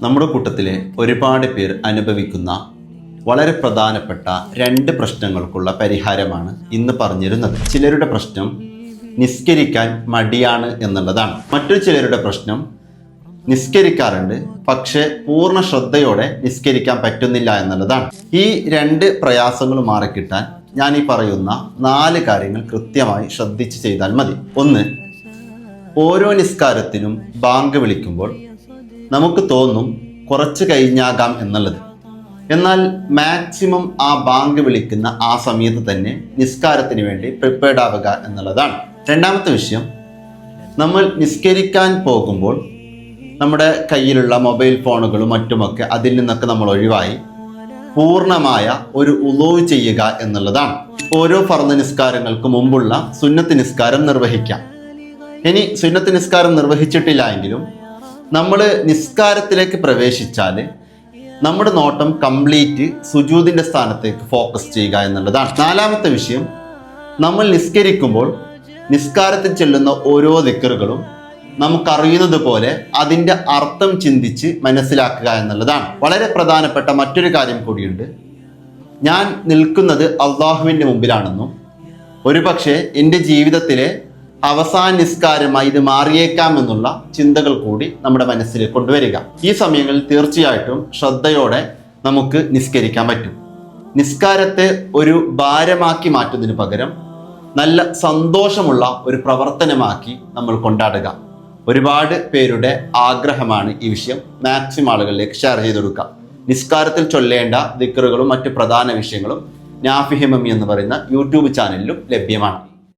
നമ്മുടെ കൂട്ടത്തിലെ ഒരുപാട് പേർ അനുഭവിക്കുന്ന വളരെ പ്രധാനപ്പെട്ട രണ്ട് പ്രശ്നങ്ങൾക്കുള്ള പരിഹാരമാണ് ഇന്ന് പറഞ്ഞിരുന്നത്. ചിലരുടെ പ്രശ്നം നിസ്കരിക്കാൻ മടിയാണ് എന്നുള്ളതാണ്. മറ്റു ചിലരുടെ പ്രശ്നം നിസ്കരിക്കാറുണ്ട് പക്ഷേ പൂർണ ശ്രദ്ധയോടെ നിസ്കരിക്കാൻ പറ്റുന്നില്ല എന്നുള്ളതാണ്. ഈ രണ്ട് പ്രയാസങ്ങൾ മാറിക്കിട്ടാൻ ഞാൻ ഈ പറയുന്ന നാല് കാര്യങ്ങൾ കൃത്യമായി ശ്രദ്ധിച്ച് ചെയ്താൽ മതി. ഒന്ന് ഓരോ നിസ്കാരത്തിനും ബാങ്ക് വിളിക്കുമ്പോൾ നമുക്ക് തോന്നും കുറച്ച് കഴിഞ്ഞാകാം എന്നുള്ളത്. എന്നാൽ മാക്സിമം ആ ബാങ്ക് വിളിക്കുന്ന ആ സമയത്ത് തന്നെ നിസ്കാരത്തിന് വേണ്ടി പ്രിപ്പയർഡ് ആവുക എന്നുള്ളതാണ്. രണ്ടാമത്തെ വിഷയം നമ്മൾ നിസ്കരിക്കാൻ പോകുമ്പോൾ നമ്മുടെ കയ്യിലുള്ള മൊബൈൽ ഫോണുകളും മറ്റുമൊക്കെ അതിൽ നിന്നൊക്കെ നമ്മൾ ഒഴിവായി പൂർണമായ ഒരു ഉളവ് ചെയ്യുക എന്നുള്ളതാണ്. ഓരോ ഫർദ് നിസ്കാരങ്ങൾക്ക് മുമ്പുള്ള സുന്നത്ത് നിസ്കാരം നിർവഹിക്കാം. ഇനി സുന്നത്ത് നിസ്കാരം നിർവഹിച്ചിട്ടില്ല എങ്കിലും നമ്മൾ നിസ്കാരത്തിലേക്ക് പ്രവേശിച്ചാൽ നമ്മുടെ നോട്ടം കംപ്ലീറ്റ് സുജൂതിന്റെ സ്ഥാനത്തേക്ക് ഫോക്കസ് ചെയ്യുക എന്നുള്ളതാണ്. നാലാമത്തെ വിഷയം നമ്മൾ നിസ്കരിക്കുമ്പോൾ നിസ്കാരത്തിൽ ചെല്ലുന്ന ഓരോ ദിക്കറുകളും നമുക്കറിയുന്നത് പോലെ അതിന്റെ അർത്ഥം ചിന്തിച്ച് മനസ്സിലാക്കുക എന്നുള്ളതാണ്. വളരെ പ്രധാനപ്പെട്ട മറ്റൊരു കാര്യം കൂടിയുണ്ട്. ഞാൻ നിൽക്കുന്നത് അള്ളാഹുവിന്റെ മുമ്പിലാണെന്നും ഒരുപക്ഷെ എന്റെ ജീവിതത്തിലെ അവസാന നിസ്കാരമായി ഇത് മാറിയേക്കാം എന്നുള്ള ചിന്തകൾ കൂടി നമ്മുടെ മനസ്സിൽ കൊണ്ടുവരിക. ഈ സമയങ്ങളിൽ തീർച്ചയായിട്ടും ശ്രദ്ധയോടെ നമുക്ക് നിസ്കരിക്കാൻ പറ്റും. നിസ്കാരത്തെ ഒരു ഭാരമാക്കി മാറ്റുന്നതിന് പകരം നല്ല സന്തോഷമുള്ള ഒരു പ്രവർത്തനമാക്കി നമ്മൾ കൊണ്ടാടുക. ഒരുപാട് പേരുടെ ആഗ്രഹമാണ് ഈ വിഷയം. മാക്സിമം ആളുകളിലേക്ക് ഷെയർ ചെയ്ത് കൊടുക്കുക. നിസ്കാരത്തിൽ ചൊല്ലേണ്ട ദിക്കറുകളും മറ്റു പ്രധാന വിഷയങ്ങളും നാഫിഹിമമി എന്ന് പറയുന്ന യൂട്യൂബ് ചാനലിലും ലഭ്യമാണ്.